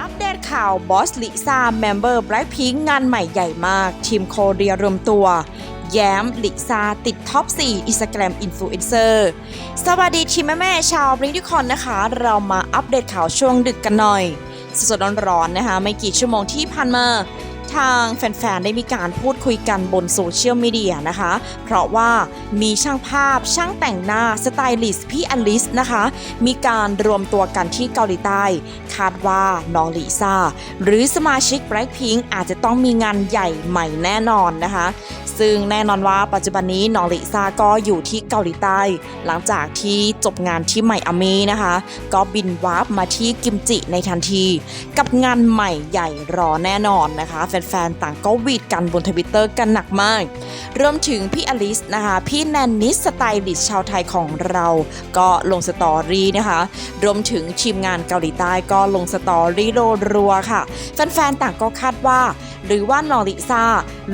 อัปเดตข่าวบอสลิซ่าเมมเบอร์แบล็ p พิงงานใหม่ใหญ่มาก ทีมโคเรียรวมตัว แย้มลิซ่าติดท็อป 4 อินสตาแกรมอินฟลูเอนเซอร์สวัสดีทีมแม่ๆชาวบริงทุกคนนะคะ เรามาอัปเดตข่าวช่วงดึกกันหน่อย สดๆร้อนๆนะคะ ไม่กี่ชั่วโมงที่ผ่านมา ทางแฟนๆ ได้มีการพูดคุยกันบนโซเชียลมีเดียนะคะ เพราะว่ามีช่างภาพช่างแต่งหน้าสไตลิสต์พี่อลิสนะคะ มีการรวมตัวกันที่เกาหลีใต้ คาดว่าน้องลิซ่า หรือสมาชิก Blackpink อาจจะต้องมีงานใหญ่ใหม่แน่นอนนะคะ ซึ่งแน่นอนว่าปัจจุบันนี้น้องลิซ่าก็อยู่ที่เกาหลีใต้ หลังจากที่จบงานที่ไมอามีนะคะ ก็บินวาร์ปมาที่กิมจิในทันที กับงานใหม่ใหญ่รอแน่นอนนะคะแฟนๆ ต่างก็วีดกันบนทวิตเตอร์กันหนักมากรวมถึงพี่อลิสนะคะ พี่แนนนิสสไตลิชชาวไทยของเรา ก็ลงสตอรี่นะคะ รวมถึงทีมงานเกาหลีใต้ก็ลงสตอรี่โรัวค่ะ แฟนๆ ต่างก็คาดว่า หรือว่าน้องลิซ่า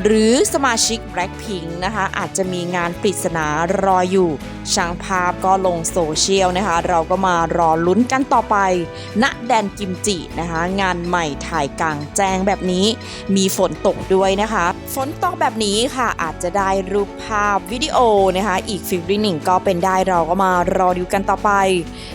หรือสมาชิก Blackpink นะคะ อาจจะมีงานปริศนารออยู่ ช่างภาพก็ลงโซเชียลนะคะ เราก็มารอลุ้นกันต่อไปณแดนกิมจินะคะ งานใหม่ถ่ายกลางแจ้งแบบนี้ มีฝนตกด้วยนะคะ ฝนตกแบบนี้ค่ะ อาจจะได้รูปภาพวิดีโอนะคะ อีกฟิลลิ่งหนึ่งก็เป็นได้เราก็มารอดูกันต่อไป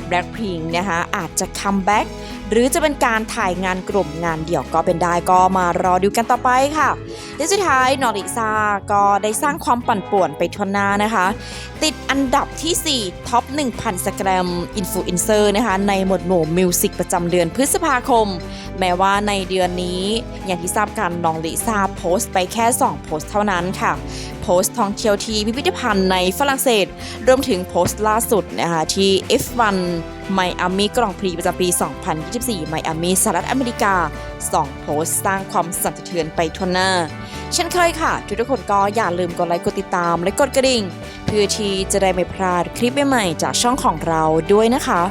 Blackpink นะคะอาจจะคัมแบ็กหรือจะเป็นการถ่ายงานกลุ่มงานเดี่ยวก็เป็นได้ก็มารอดูกันต่อไปค่ะและสุดท้ายนอริซาก็ได้สร้างความปั่นป่วนไปทั่วหน้านะคะ ติดอันดับที่ 4 ท็อป 1,000สแกรมอินฟลูเอนเซอร์นะคะในหมวดหมู่มิวสิกประจำเดือนพฤษภาคม แม้ว่าในเดือนนี้ อย่างที่ทราบกันน้องลิซ่าโพสต์ไปแค่ 2 โพสต์เท่านั้นค่ะโพสต์ท่องเที่ยวที่พิพิธภัณฑ์ในฝรั่งเศส รวมถึงโพสต์ล่าสุดนะคะที่ F1 ไมอามีกรองพรีประจำปี 2024 ไมอามีสหรัฐอเมริกา 2 โพสต์สร้างความสั่นสะเทือนไปทั่วหน้า เช่นเคยค่ะ ทุกๆคนก็อย่าลืมกดไลค์กดติดตามและกดกระดิ่ง เพื่อที่จะได้ไม่พลาดคลิปใหม่ๆจากช่องของเราด้วยนะคะ